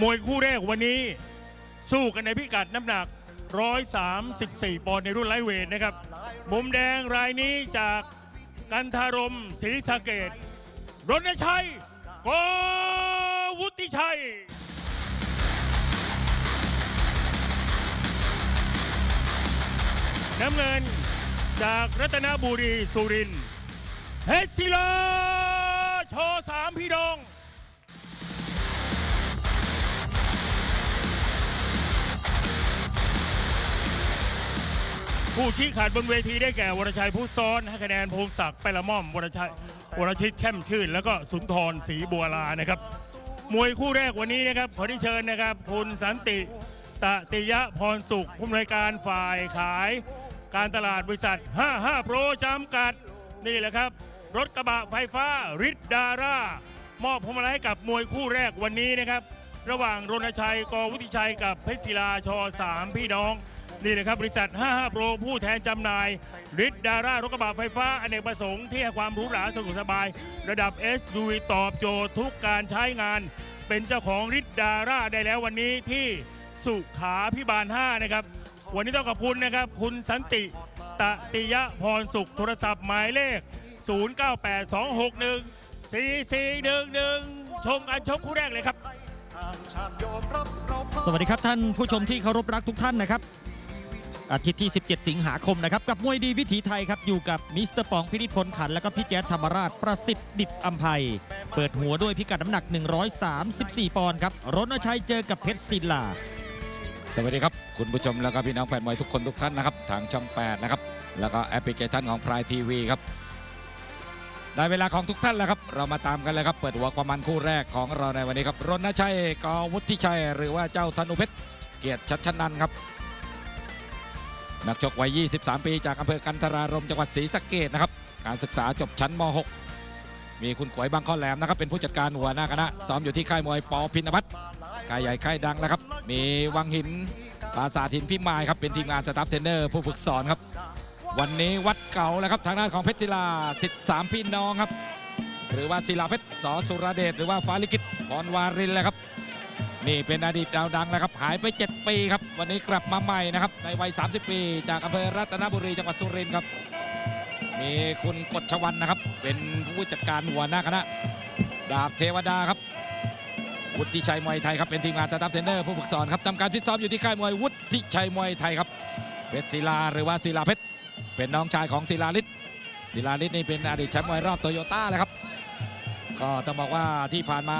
มวยคู่แรกวันนี้สู้กันในพิกัดน้ำหนัก 134 ปอนด์ในรุ่นไลท์เวทนะครับ มุมแดงรายนี้จากกันทารมศรีสะเกดรณชัยโกวุฒิชัยน้ำเงินจากรัตนบุรีสุรินทร์เพชรศิลาโชสามพี่ดอง ผู้ชี้ขาดบนเวทีได้แก่วรชัยผู้ซ้อนให้คะแนนพงศักดิ์ไปละม่อมวรชัยวรชิตแช่มชื่น แล้วก็สุนทรศรีบัวลานะครับ มวยคู่แรกวันนี้นะครับขอที่เชิญนะครับคุณสันติตติยะพรสุขผู้อำนวยการฝ่ายขาย การตลาดบริษัท 55 โปรจำกัดนี่แหละครับ รถกระบะไฟฟ้าริดดาร่ามอบพวงมาลัยให้กับมวยคู่แรกวันนี้นะครับ ระหว่างรณชัยกวุฒิชัยกับเพชรศิลาชสามพี่น้อง นี่นะครับบริษัท 55 โปรผู้แทนจำหน่ายริดดาร่ารถกระบะไฟฟ้าอเนกประสงค์ที่ให้ความหรูหราสะดวกสบาย ระดับ SUV ตอบโจทย์ทุกการใช้งาน เป็นเจ้าของริดดาร่าได้แล้ววันนี้ที่สุขาพิบาล 5 นะครับ วันนี้ต้องขอบคุณนะครับ คุณสันติตติยะพรสุขโทรศัพท์หมายเลข 098261 4411 ชมการชกคู่แรกเลยครับสวัสดีครับท่านผู้ชมที่เคารพรักทุกท่านนะครับ อาทิตย์ที่ 17 สิงหาคมนะครับ กับมวยดีวิถีไทยครับ อยู่กับมิสเตอร์ปองพินิจพลขัน และก็พี่แจ๊ดธรรมราชประสิทธิ์ดิตอัมภัย เปิดหัวด้วยพิกัดน้ำหนัก 134 ปอนด์ครับรณชัยเจอกับเพชรศิลา สวัสดีครับ คุณผู้ชมแล้วก็พี่น้องแฟนมวยทุกคนทุกท่านนะครับ ทางช่อง 8 นะครับ แล้วก็แอปพลิเคชันของพรายทีวีครับได้เวลาของทุกท่านแล้วครับ เรามาตามกันเลยครับ เปิดหัวความมันคู่แรกของเราในวันนี้ครับรณชัยกวุฒิชัย หรือว่าเจ้าธนุเพชรเกียรติชัชนันครับ นักชกวัย 23 ปีจากอำเภอกันทรารมจังหวัดศรีสะเกดนะครับ การศึกษาจบชั้นม .6 มีคุณขวยบางข้อแหลมนะครับ เป็นผู้จัดการหัวหน้าคณะซ้อมอยู่ที่ค่ายมวยปอพินพัฒน์ค่ายใหญ่ค่ายดังนะครับ มีวังหินปราสาทหินพิมายครับ เป็นทีมงานสตาฟเทรนเนอร์ผู้ฝึกสอนครับ วันนี้วัดเก่าแล้วครับทางด้านของเพชรศิลาสิทธิ์สามพี่น้องครับ หรือว่าศิลาเพชรสอสุรเดชหรือว่าฟ้าลิกิตพรวารินแหละครับ นี่เป็นอดีตดาวดังนะครับ หายไป 7 ปีครับ วันนี้กลับมาใหม่นะครับ ในวัย 30 ปี จากอำเภอรัตนบุรีจังหวัดสุรินทร์ครับ มีคุณกฎชวันนะครับ เป็นผู้จัดการหัวหน้าคณะ ดาบเทวดาครับ วุฒิชัยมวยไทยครับ เป็นทีมงานสตาฟเทรนเนอร์ผู้ฝึกสอนครับทำการฟิตซ้อมอยู่ที่ค่ายมวยวุฒิชัยมวยไทยครับ เพชรศิลาหรือว่าศิลาเพชร เป็นน้องชายของศิลาฤทธิ์ศิลาฤทธิ์นี่เป็นอดีตแชมป์มวยรอบโตโยต้าเลยครับ ก็ต้องบอกว่าที่ผ่านมา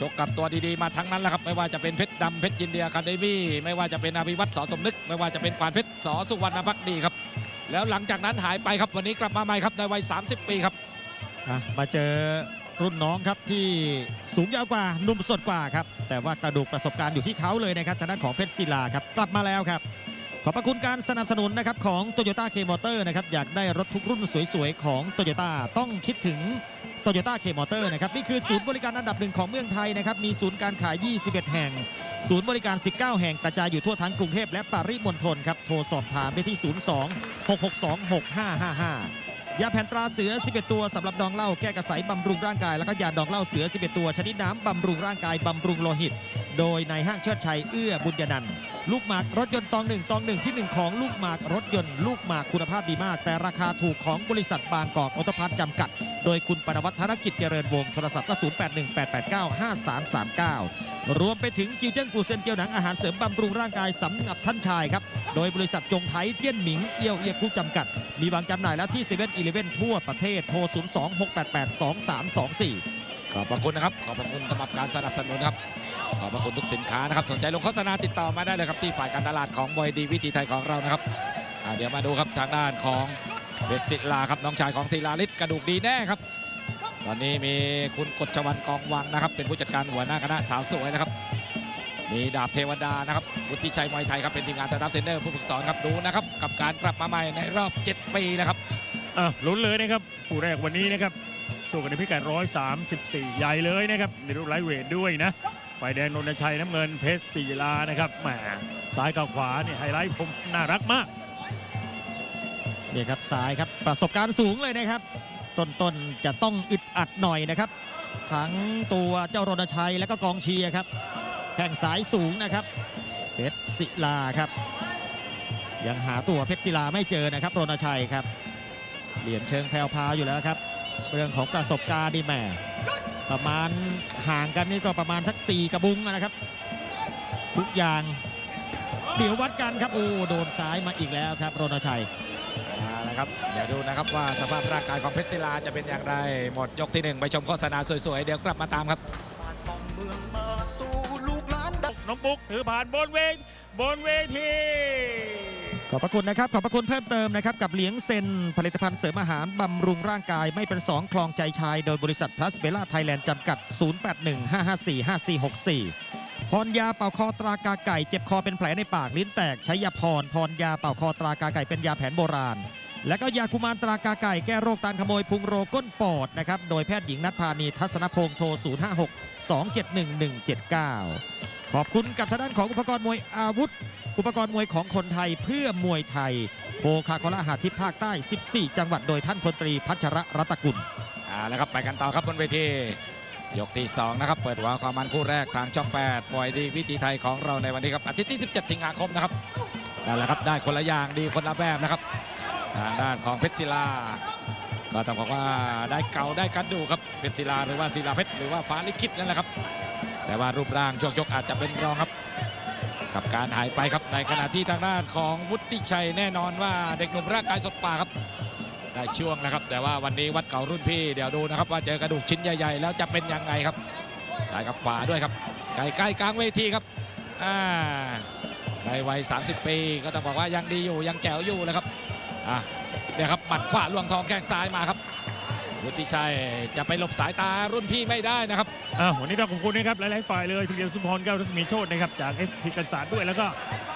ชกกับตัวดีๆมาทั้งนั้นแหละครับ ไม่ว่าจะเป็นเพชรดำเพชรยินเดียคาเดมี่ไม่ว่าจะเป็นอภิวัตสอสมนึก ไม่ว่าจะเป็นควานเพชรสอสุวรรณพักดีครับ แล้วหลังจากนั้นหายไปครับวันนี้กลับมาใหม่ครับในวัย 30 ปีครับมาเจอรุ่นน้องครับที่สูงยาวกว่าหนุ่มสดกว่าครับ แต่ว่ากระดูกประสบการณ์อยู่ที่เขาเลยนะครับทางด้านของเพชรศิลาครับกลับมาแล้วครับ ขอบพระคุณการสนับสนุนนะครับของ t o y o t a K Motor นะครับอยากได้รถทุกรุ่นสวยๆของ t o y o t a ต้องคิดถึง โยต้าเคมอเตอร์นะครับนี่คือศูนย์บริการอันดับหนึ่งของเมืองไทยนะครับมีศูนย์การขาย 21 แห่ง ศูนย์บริการ 19 แห่งกระจายอยู่ทั่วทั้งกรุงเทพและปริมณฑลครับโทรสอบถามได้ที่ 02 662 6555 ยาแผ่นตราเสือ 11 ตัวสำหรับดองเหล้าแก้กระสายบำรุงร่างกาย แล้วก็ยาดองเหล้าเสือ 11 ตัว ชนิดน้ำบำรุงร่างกายบำรุงโลหิต โดยในห้างเชิดชัยเอื้อบุญยนันท์ลูกหมากรถยนต์ตองหนึ่งตองหนึ่งที่หนึ่งของลูกหมากรถยนต์ลูกหมากคุณภาพดีมาก แต่ราคาถูกของบริษัทบางกอกออโตพัทจำกัด โดยคุณปนวัฒนธนกิจเจริญวงศ์โทรศัพท์ก็0818895339 รวมไปถึงกิวเจิ้งปูเซนเจียวหนังอาหารเสริมบำรุงร่างกายสำหรับท่านชายครับ โดยบริษัทจงไทยเจี้ยนหมิงเอี้ยวเอียกรุ๊ปจำกัด มีวางจำหน่ายแล้วที่7 e เ e ่ e อทั่วประเทศโทร 02-688-2324 ขอบพระคุณนะครับ ขอบพระคุณสำหรับการสนับสนุนครับ ขอบพระคุณทุกสินค้านะครับ สนใจลงโฆษณาติดต่อมาได้เลยครับที่ฝ่ายการตลาดของมวยดีวิธีไทยของเรานะครับอ่าเดี๋ยวมาดูครับทางด้านของเพชรศิลาครับน้องชายของศิลาฤทธิ์กระดูกดีแน่ครับ ตอนนี้มีคุณกฎชวันกองวังนะครับ เป็นผู้จัดการหัวหน้าคณะสาวสวยนะครับ มีดาบเทวดานะครับวุฒิชัยมวยไทยครับเป็นทีมงานสตาฟเทรนเนอร์ผู้ฝึกสอนครับดูนะครับกับการกลับมาใหม่ในรอบ 7 ปีนะครับอะลุ้นเลยนะครับคู่แรกวันนี้นะครับสู้กันในพิกัด 134 ใหญ่เลยนะครับในรุ่นไลท์เวทด้วยนะฝ่ายแดงนนทชัยน้ำเงินเพชรศิลานะครับแหมซ้ายกับขวาเนี่ยไฮไลท์ผมน่ารักมากนี่ครับซ้ายครับประสบการณ์สูงเลยนะครับ ต้นๆจะต้องอึดอัดหน่อยนะครับทั้งตัวเจ้ารณชัยและก็กองเชียร์ครับ แข่งสายสูงนะครับเพชรศิลาครับ ยังหาตัวเพชรศิลาไม่เจอนะครับรณชัยครับ เหลี่ยมเชิงแพรวพาอยู่แล้วครับ เรื่องของประสบการณ์นี่แหมประมาณห่างกันนี่ก็ประมาณสักสี่กระบุงนะครับ ทุกอย่างเดี๋ยววัดกันครับโอ้โดนซ้ายมาอีกแล้วครับรณชัย เอาละครับ เดี๋ยวดูนะครับว่าสภาพร่างกายของเพชรศิลาจะเป็นอย่างไร หมดยกที่หนึ่งไปชมโฆษณาสวยๆ เดี๋ยวกลับมาตามครับน้องปุ๊กถือผ่านบนเวทบนเวทีขอบพระคุณนะครับ ขอบพระคุณเพิ่มเติมนะครับ กับเหลียงเซนผลิตภัณฑ์เสริมอาหาร บำรุงร่างกายไม่เป็นสองคลองใจชาย โดยบริษัทพลัสเบล่าไทยแลนด์จำกัด 0815545464 พรยาเป่าคอตรากาไก่ เจ็บคอเป็นแผลในปากลิ้นแตก ใช้ยาพร พรยาเป่าคอตรากาไก่เป็นยาแผนโบราณ และก็ยาคุมารตรากาไก่แก้โรคตานขโมยพุงโรก้นปอดนะครับ โดยแพทย์หญิงนัทพานีทัศนพงศ์โทร 056 271 179 ขอบคุณกับทางด้านของอุปกรณ์มวยอาวุธ อุปกรณ์มวยของคนไทยเพื่อมวยไทยโคคาโคล่าหาทิพภาคใต้ 14 จังหวัดโดยท่านพลตรีพัชระรัตกุลเอาละครับไปกันต่อครับบนเวทียกที่สองนะครับ เปิดหัวความมันคู่แรกทางช่อง 8 ปล่อยดีวิธีไทยของเราในวันนี้ครับอาทิตย์ที่ 17 สิงหาคมนะครับนั่นแหละครับได้คนละอย่างดีคนละแบบนะครับ ทางด้านของเพชรศิลา ก็ต้องบอกว่าได้เก่าได้กันดูครับเพชรศิลาหรือว่าศิลาเพชรหรือว่าฟ้าลิขิตนั่นแหละครับ แต่ว่ารูปร่างช่วงชกอาจจะเป็นรองครับ กับการหายไปครับในขณะที่ทางด้านของวุฒิชัยแน่นอนว่าเด็กหนุ่มร่างกายสดป่าครับได้ช่วงนะครับ แต่ว่าวันนี้วัดเก่ารุ่นพี่เดี๋ยวดูนะครับว่าเจอกระดูกชิ้นใหญ่ๆ แล้วจะเป็นยังไงครับซ้ายกับขวาด้วยครับใกล้ๆกลางเวทีครับอ่าในวัย 30 ปีก็ต้องบอกว่ายังดีอยู่ยังแจ๋วอยู่เลยครับ อะเนี่ยครับหมัดขวาลวงทองแข้งซ้ายมาครับวุฒิชัยจะไปหลบสายตารุ่นพี่ไม่ได้นะครับอะวันนี้ต้องขอบคุณนะครับหลายๆฝ่ายเลยทุเรียนสุพรแก้วรัศมีโชตนะครับจากเอสพีกันศาสตร์ด้วยแล้วก็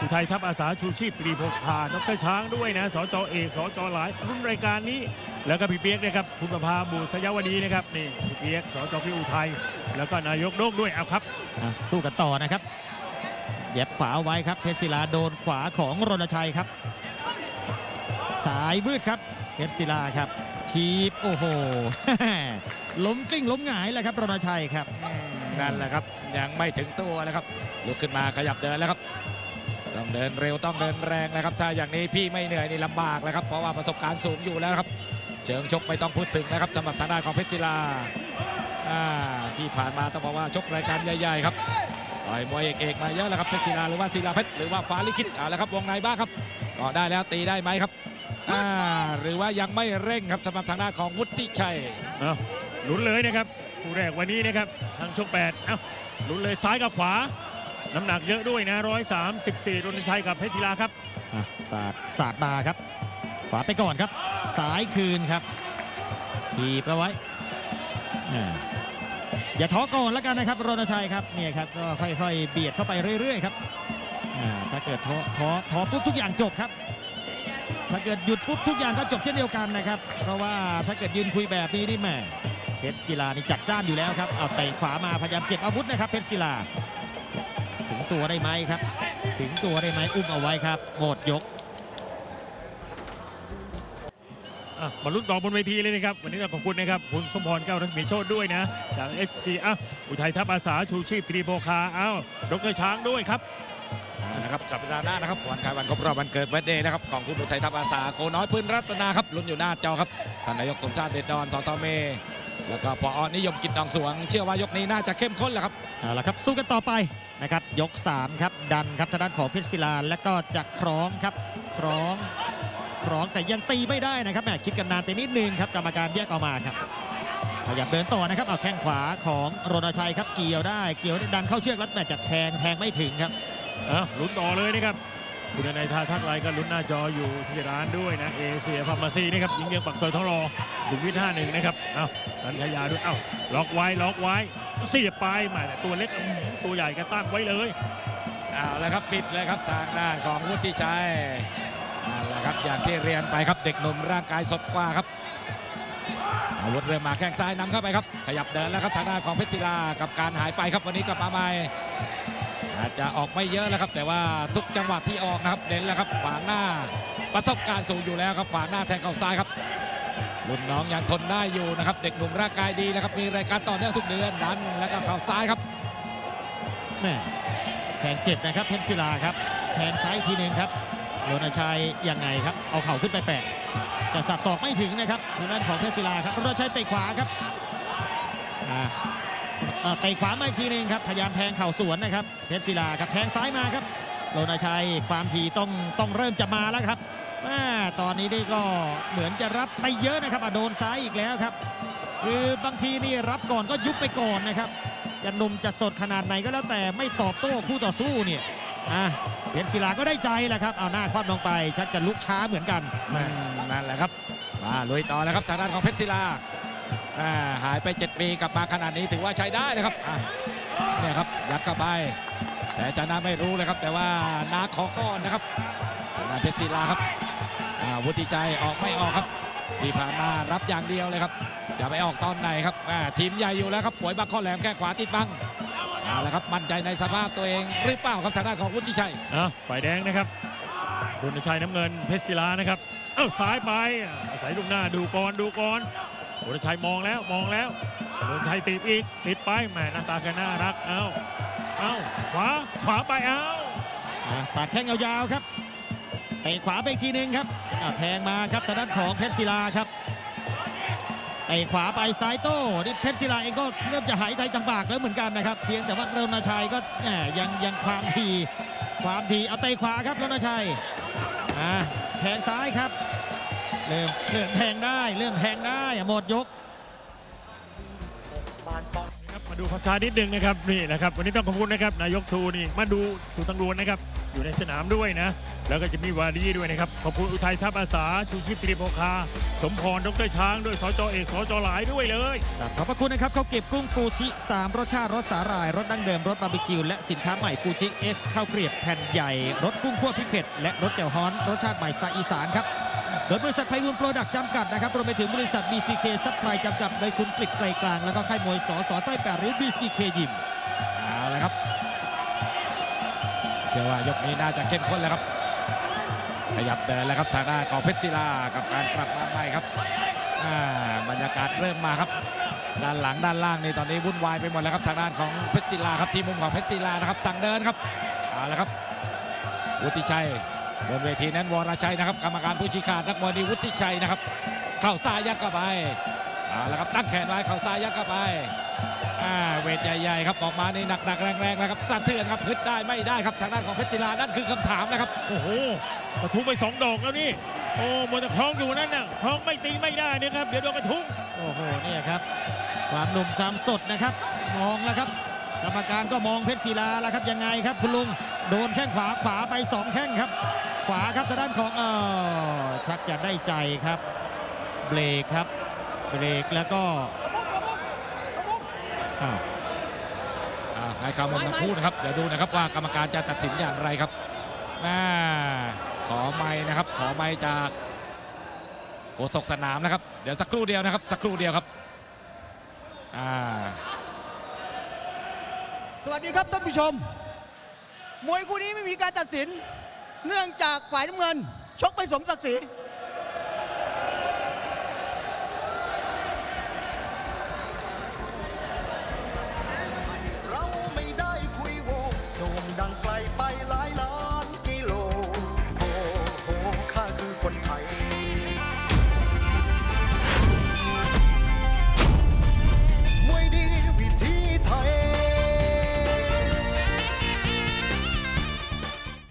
อุทัยทัพอาสาชูชีพตรีโพคาดรช้างด้วยนะสจเอกสจหลายรุ่นรายการนี้ แล้วก็พี่เปียกนะครับคุณประภาบุษยวดีนะครับนี่พี่เปียกสจพี่อุทัยแล้วก็นายกโดกด้วยเอาครับอะสู้กันต่อนะครับเย็บขวาเอาไว้ครับเพชรศิลาโดนขวาของรณชัยครับ สายมืดครับเพชรศิลาครับทีบโอ้โห ล้มกลิ้งล้มหงายแล้วครับรณชัยครับนั่นแหละครับยังไม่ถึงตัวนะครับลุกขึ้นมาขยับเดินแล้วครับต้องเดินเร็วต้องเดินแรงนะครับ ถ้าอย่างนี้พี่ไม่เหนื่อยนี่ลำบากแล้วครับเพราะว่าประสบการณ์สูงอยู่แล้วครับ เชิงชกไม่ต้องพูดถึงนะครับสำหรับทางด้านของเพชรจิลาอ่าที่ผ่านมาต้องบอกว่าชกรายการใหญ่ๆครับต่อยมวยเอกๆมาเยอะแล้วครับเพชรศิลาหรือว่าศิลาเพชรหรือว่าฟ้าลิขิตเอาละครับวงในบ้างครับก็ได้แล้วตีได้ไหมครับ หรือว่ายังไม่เร่งครับสำหรับทางด้านของวุฒิชัยเอาลุ้นเลยนะครับคู่แรกวันนี้นะครับทางช่องแปดเอ้าลุ้นเลยซ้ายกับขวา น้ำหนักเยอะด้วยนะ134รณชัยกับเพชรศิลาครับอะสาดสาดมาครับ ขวาไปก่อนครับ สายคืนครับทีบเอาไว้อ่าอย่าท้อก่อนแล้วกันนะครับรณชัยครับเนี่ยครับก็ค่อยๆ เบียดเข้าไปเรื่อยๆครับอ่าถ้าเกิดท้อท้อท้อปุ๊บทุกอย่างจบครับ ถ้าเกิดหยุดปุ๊บทุกอย่างก็จบเช่นเดียวกันนะครับ เพราะว่าถ้าเกิดยืนคุยแบบนี้นี่แหม่เพชรศิลานี่จัดจ้านอยู่แล้วครับเอาเตะขวามาพยายามเก็บอาวุธนะครับเพชรศิลา ถึงตัวได้ไหมครับ ถึงตัวได้ไหมอุ้มเอาไว้ครับหมดยกอะมาลุ้นต่อบนเวทีเลยนะครับ วันนี้ต้องขอบคุณนะครับคุณสมพรแก้วรัศมีโชตด้วยนะ จาก s อ p อะอุทัยทัพอาสาชูชีพตรีโพคาเอ้าดรช้างด้วยครับ นะครับสัปดาห์หน้านะครับวันคล้ายวันครบรอบวันเกิดเบิร์เดย์นะครับของคุณอุทัยทัพอาสาโกน้อยพื้นรัตนาครับลุ้นอยู่หน้าจอครับท่านนายกสมชาติเดชดอนสตเมแล้วก็ปอนิยมกิจดองสวง เชื่อว่ายกนี้น่าจะเข้มข้นแหละครับเอาละครับสู้กันต่อไปนะครับยก 3 ครับดันครับทางด้านของเพชรศิลาและก็จะคล้องครับคล้องคล้องแต่ยังตีไม่ได้นะครับแหมคิดกันนานไปนิดนึงครับกรรมการแยกออกมาครับขยับเดินต่อนะครับเอาแข้งขวาของรณชัยครับเกี่ยวได้ เกี่ยวดันเข้าเชือกแล้วแหมจะแทงแทงไม่ถึงครับ อะลุ้นต่อเลยนะครับ คุณนายท่าทักไลก็ลุ้นหน้าจออยู่ที่ร้านด้วยนะเอเชียฟาร์มาซีนะครับยิงเยืองปักซอยทองรอสุขุมวิท51นะครับเอ้ารันขยาด้วยเอ้าล็อกไว้ล็อกไว้เสียบไปมาแต่ตัวเล็กตัวใหญ่ก็ตั้งไว้เลยเอาละครับปิดเลยครับทางด้านของวุฒิชัยเอาละครับอย่างที่เรียนไปครับเด็กหนุ่มร่างกายสดกว่าครับอาวุธเริ่มมาแข้งซ้ายนำเข้าไปครับ ขยับเดินแล้วครับทางด้านของเพชรจิลากับการหายไปครับวันนี้กลับมาใหม่ อาจจะออกไม่เยอะแล้วครับ แต่ว่าทุกจังหวะที่ออกนะครับเน้นแล้วครับขวางหน้าประสบการณ์สูงอยู่แล้วครับขวางหน้าแทงเข่าซ้ายครับรุ่นน้องยังทนได้อยู่นะครับ เด็กหนุ่มร่างกายดีนะครับมีรายการต่อเนื่องทุกเดือนดันแล้วก็เข่าซ้ายครับแม่แทงเจ็บนะครับเพชรศิลาครับแทงซ้ายทีหนึ่งครับโรนชัยยังไงครับ เอาเข่าขึ้นไปแปะแต่สับศอกไม่ถึงนะครับทางด้านของเพชรศิลาครับโรนชัยเตะขวาครับอ่า เตะขวามาอีกทีหนึงครับพยายามแทงเข่าสวนนะครับเพชรศิลาครับแทงซ้ายมาครับโรนชัยความถี่ต้องต้องเริ่มจะมาแล้วครับแม่ตอนนี้นี่ก็เหมือนจะรับไปเยอะนะครับอโดนซ้ายอีกแล้วครับ คือบางทีนี่รับก่อนก็ยุบไปก่อนนะครับ จะหนุ่มจะสดขนาดไหนก็แล้วแต่ไม่ตอบโต้คู่ต่อสู้เนี่ยอะเพชรศิลาก็ได้ใจแหละครับเอาหน้าคว่ำลงไปชักจะลุกช้าเหมือนกันมนั่นแหละครับมาลุยต่อแล้วครับทางด้านของเพชรศิลา หายไป 7 ปีกลับมาขนาดนี้ถือว่าใช้ได้นะครับเนี่ยครับยัดเข้าไป แต่จารย์นาไม่รู้เลยครับ แต่ว่านาขอก้อนนะครับทาเพชรศิลาครับวุฒิใจออกไม่ออกครับที่ผ่านมารับอย่างเดียวเลยครับอย่าไปออกตอนไหนครับทีมใหญ่อยู่แล้วครับป่วยบักข้อแหลมแค่ขวาติดบังเอาละครับมั่นใจในสภาพตัวเองหรือเปล่าครับทางด้านของวุฒิชัยอะฝ่ายแดงนะครับรุนชัยน้ำเงินเพชรศิลานะครับเอ้าซ้ายไปอาศัยลูกหน้าดูก่อนดูก่ อรชัยมองแล้วมองแล้วรุนชัยติดอีกติดไปแหมหน้าตาแกน่ารักเอ้าเอ้าขวาขวาไปเอ้าสาดแข้งยาวๆครับเตะขวาไปอีกทีหนึ่งครับแทงมาครับทางด้านของเพชรศิลาครับเตะขวาไปซ้ายโต้นี่เพชรศิลาเองก็เริ่มจะหายใจจังบากแล้วเหมือนกันนะครับ เพียงแต่ว่าเรณชัยก็แหมยังยังความทีความทีเอาเตะขวาครับรณชัยแทงซ้ายครับ เริ่มเริ่มแทงได้ เริ่มแทงได้หมดยกครับมาดูภาษานิดนึงนะครับนี่นะครับวันนี้ต้องขอบคุณนะครับนายกทูนี่มาดูชูตังรวนนะครับอยู่ในสนามด้วยนะ แล้วก็จะมีวารีด้วยนะครับ ขอบคุณอุทัยทัพอาสาชูชีพตรีโภคา สมพรดรช้างด้วยสจเอกสจหลายด้วยเลยครับขอบพระคุณนะครับข้าวเกรียบกุ้งฟูชิ 3 รสชาติรสสาหร่ายรสดั้งเดิมรสบาร์บีคิวและสินค้าใหม่ฟูชิ X ข้าวเกรียบแผ่นใหญ่รสกุ้งคั่วพริกเผ็ดและรสแจ่วฮ้อนรสชาติใหม่สไตล์อีสานครับโดยบริษัทไพบูลย์โปรดักต์จำกัดนะครับรวมไปถึงบริษัท BCK ซัพพลายจำกัดโดยคุณกฤษไกลกลาง แล้วก็ค่ายมวยสอสอต้อยแปดหรือ BCK ยิมเอาละครับ เชื่อว่ายกนี้น่าจะเข้มข้นแล้วครับ ขยับเดินแล้วครับทางด้านของเพชรศิลากับการปรับมาใหม่ครับอ่าบรรยากาศเริ่มมาครับ ด้านหลังด้านล่างนี่ตอนนี้วุ่นวายไปหมดแล้วครับทางด้านของเพชรศิลาครับทีมมุมของเพชรศิลานะครับสั่งเดินครับเอาละครับวุฒิชัยบนเวทีนั้นวรชัยนะครับกรรมการผู้ชี้ขาดนักมวยนี่วุฒิชัยนะครับ เข่าซ้ายยัดเข้าไปเอาละครับตั้งแขนไว้เข่าซ้ายยัดเข้าไปอ่าเวทใหญ่ๆครับออกมาในหนักๆแรงๆแล้วครับสะเทือนครับพึดได้ไม่ได้ครับทางด้านของเพชรศิลานั่นคือคำถามนะครับโอ้โห กระทุ้งไปสองดอกแล้วนี่ โอ้มัวแต่คล้องอยู่นั่นน่ะคล้องไม่ตีไม่ได้นะครับ เดี๋ยวโดนกระทุ้งโอ้โหเนี่ยครับ ความหนุ่มความสดนะครับ มองแล้วครับ กรรมการก็มองเพชรศิลาแล้วครับยังไงครับคุณลุงโดนแข้งขวาขวาไปสองแข้งครับ ขวาครับทางด้านของเออชักจะได้ใจครับ เบรกครับ เบรกแล้วก็อ้าวอ่าให้คำมทั้งคู่นะครับ เดี๋ยวดูนะครับว่ากรรมการจะตัดสินอย่างไรครับแม่ข อไม้นะครับ ขอไม้จากโกศกสนามนะครับ เดี๋ยวสักครู่เดียวนะครับ สักครู่เดียวครับอ่าสวัสดีครับท่านผู้ชม มวยคู่นี้ไม่มีการตัดสิน เนื่องจากฝ่ายน้ำเงิน ชกไปสมศักดิ์ศรี